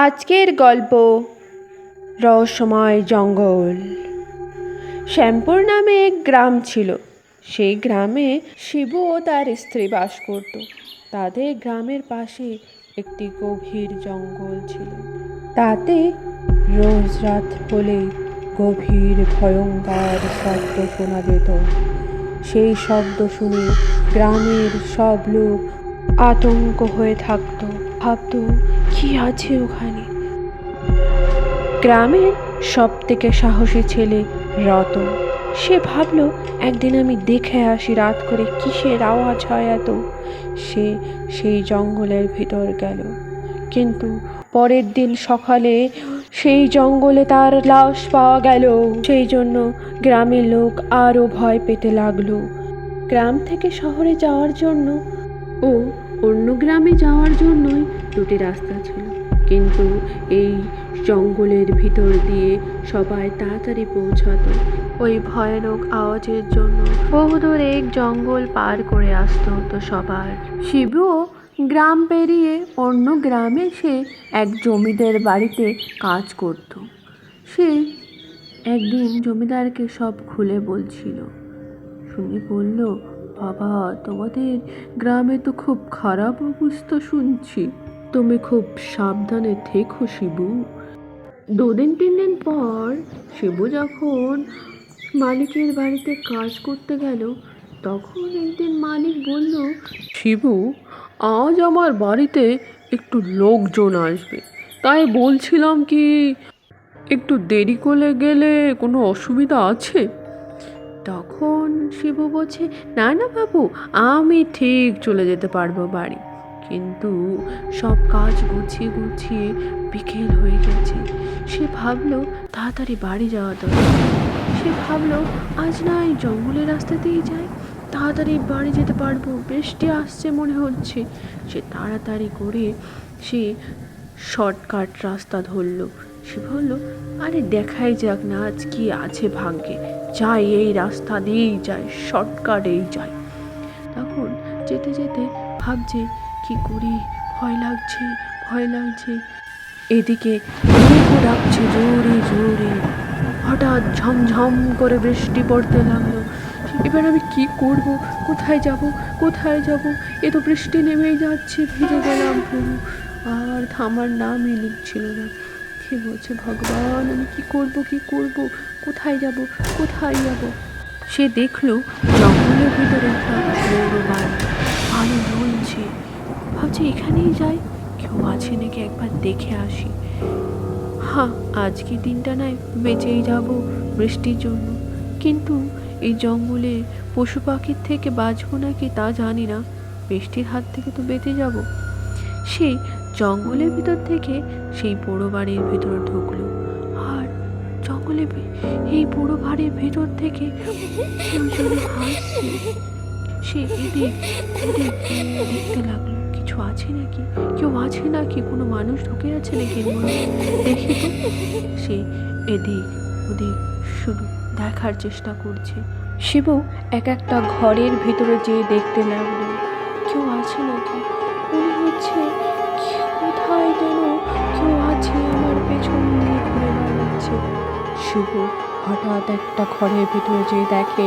আজকের গল্প রহস্যময় জঙ্গল। শ্যামপুর নামে এক গ্রাম ছিল। সেই গ্রামে শিবু ও তার স্ত্রী বাস করত। তাদের গ্রামের পাশে একটি গভীর জঙ্গল ছিল। তাতে রোজ রাত হলে গভীর ভয়ঙ্কর শব্দ শোনা যেত। সেই শব্দ শুনে গ্রামের সব লোক আতঙ্ক হয়ে থাকতো। ভাবতো কি আছে ওখানে? গ্রামের সব থেকে সাহসী ছেলে রতন। সে ভাবলো, একদিন আমি দেখে আসি রাত করে কিসের আওয়াজ হয় এত? সে সেই জঙ্গলের ভিতর গেল। কিন্তু পরের দিন সকালে সেই জঙ্গলে তার লাশ পাওয়া গেল। সেই জন্য গ্রামের লোক আরও ভয় পেতে লাগল। গ্রাম থেকে শহরে যাওয়ার জন্য ও অন্য গ্রামে যাওয়ার জন্যই দুটি রাস্তা ছিল। কিন্তু এই জঙ্গলের ভিতর দিয়ে সবাই তাড়াতাড়ি পৌঁছাতো। ওই ভয়ানক আওয়াজের জন্য বহুদূর এক জঙ্গল পার করে আসতে হতো সবার। শিবুও গ্রাম পেরিয়ে অন্য গ্রামে সে এক জমিদার বাড়িতে কাজ করত। সে একদিন জমিদারকে সব খুলে বলছিল। শুনে বলল বাবা, তোমাদের গ্রামে তো খুব খারাপ অবস্থা শুনছি। তুমি খুব সাবধানে থেকো, শিবু। দুদিন তিন দিন পর শিবু যখন মালিকের বাড়িতে কাজ করতে গেল, তখন একদিন মালিক বলল, শিবু, আজ আমার বাড়িতে একটু লোকজন আসবে। তাই বলছিলাম কি, একটু দেরি করে গেলে কোনো অসুবিধা আছে? তখন শিবু বলছে, না না বাবু, আমি ঠিক চলে যেতে পারব বাড়ি। কিন্তু সব কাজ গুছিয়ে গুছিয়ে বিকেল হয়ে গেছে। সে ভাবলো, তাড়াতাড়ি বাড়ি যাওয়া দরকার। সে ভাবলো, আজ না এই জঙ্গলের রাস্তাতেই যায় তাড়াতাড়ি বাড়ি যেতে পারব, বৃষ্টি আসছে মনে হচ্ছে। সে তাড়াতাড়ি করে সে শর্টকাট রাস্তা ধরলো। সে বলল, আরে দেখাই যাক না আজ কি আছে ভাগ্যে। যাই এই রাস্তা দিয়েই যাই, শর্টকাটেই যাই। তখন যেতে যেতে ভাবছে, কি করি? ভয় লাগছে ভয় লাগছে। এদিকে ডাকছে, জোরে জোরে। হঠাৎ ঝমঝম করে বৃষ্টি পড়তে লাগল। এবার আমি কি করব? কোথায় যাব? কোথায় যাব? এ তো বৃষ্টি নেমেই যাচ্ছে, ভিজে গেলাম আর থামার নামই নিচ্ছিল না। কি বলছে, ভগবান, আমি কি করব কি করব? কোথায় যাব? কোথায় যাব? সে দেখল জঙ্গলের ভিতরে একটা বাড়ি আলো জ্বলছে ভাবছি, এখানেই যাই, কেউ আছে নাকি একবার দেখে আসি। হ্যাঁ আজকে দিনটা নয়, বেঁচেই যাব বৃষ্টির জন্য। কিন্তু এই জঙ্গলে পশু পাখির থেকে বাঁচবো নাকি তা জানি না। বৃষ্টির হাত থেকে তো বেঁচে যাব। সে জঙ্গলের ভিতর থেকে সেই বড় বাড়ির ভিতর ঢুকলো। আর জঙ্গলে এই বড় বাড়ির ভিতর থেকে সে দেখতে লাগল। কিছু আছে নাকি? কেউ আছে নাকি? কোনো মানুষ ঢুকে আছে নাকি? দেখি তো সে এদিক ওদিক শুরু দেখার চেষ্টা করছে। শিবু এক একটা ঘরের ভিতরে যেয়ে দেখতে লাগল। কেউ আছে নাকি? মনে হচ্ছে কোথায় যেন কেউ আছে আমার পেছন দিয়ে ঘুরে বেড়াচ্ছে শুভ, হঠাৎ একটা ঘরের ভিতরে যে দেখে,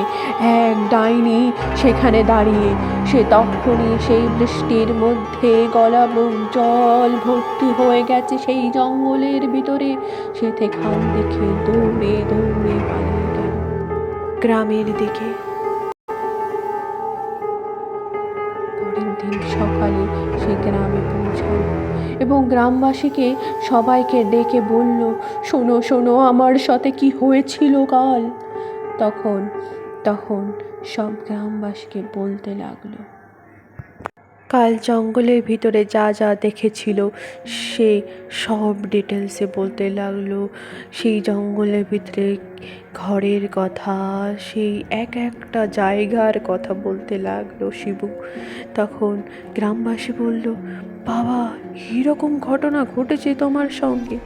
এক ডাইনি সেখানে দাঁড়িয়ে। সে তখনই সেই বৃষ্টির মধ্যে গলা বুক জল ভর্তি হয়ে গেছে সেই জঙ্গলের ভিতরে। সে সেখান দেখে দৌড়ে দৌড়ে পালিয়ে গেল। গ্রামের দিকে দিন সকালে সে গ্রামে পৌঁছাল এবং গ্রামবাসীকে সবাইকে ডেকে বলল, শোনো শোনো, আমার সাথে কি হয়েছিল কাল? তখন তখন সব গ্রামবাসীকে বলতে লাগল। কাল জঙ্গলের ভিতরে যা যা দেখেছিল, সে সব ডিটেলসে বলতে লাগল। সেই জঙ্গলের ভিতরে ঘরের কথা, সেই এক একটা জায়গার কথা বলতে লাগল শিবু। তখন গ্রামবাসী বলল, বাবা, এরকম ঘটনা ঘটেছে তোমার সঙ্গে?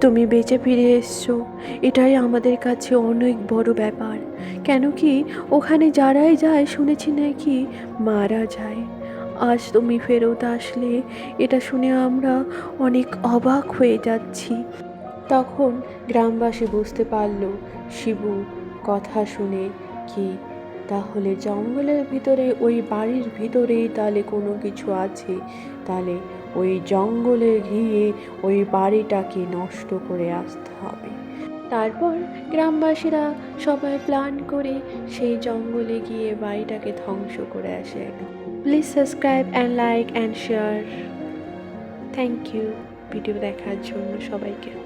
তুমি বেঁচে ফিরে এসছো, এটাই আমাদের কাছে অনেক বড় ব্যাপার। কেন কি ওখানে যারাই যায় শুনেছি নাকি মারা যায়। আজ তুমি ফেরত আসলে, এটা শুনে আমরা অনেক অবাক হয়ে যাচ্ছি। তখন গ্রামবাসী বুঝতে পারল, শিবু কথা শুনে কি, তাহলে জঙ্গলের ভিতরে, ওই বাড়ির ভিতরেই তাহলে কোনো কিছু আছে? তাহলে ওই জঙ্গলে গিয়ে ওই বাড়িটাকে নষ্ট করে আসতে হবে। তারপর গ্রামবাসীরা সবাই প্ল্যান করে সেই জঙ্গলে গিয়ে বাড়িটাকে ধ্বংস করে আসে। Please subscribe and like and share thank you video দেখার জন্য সবাইকে।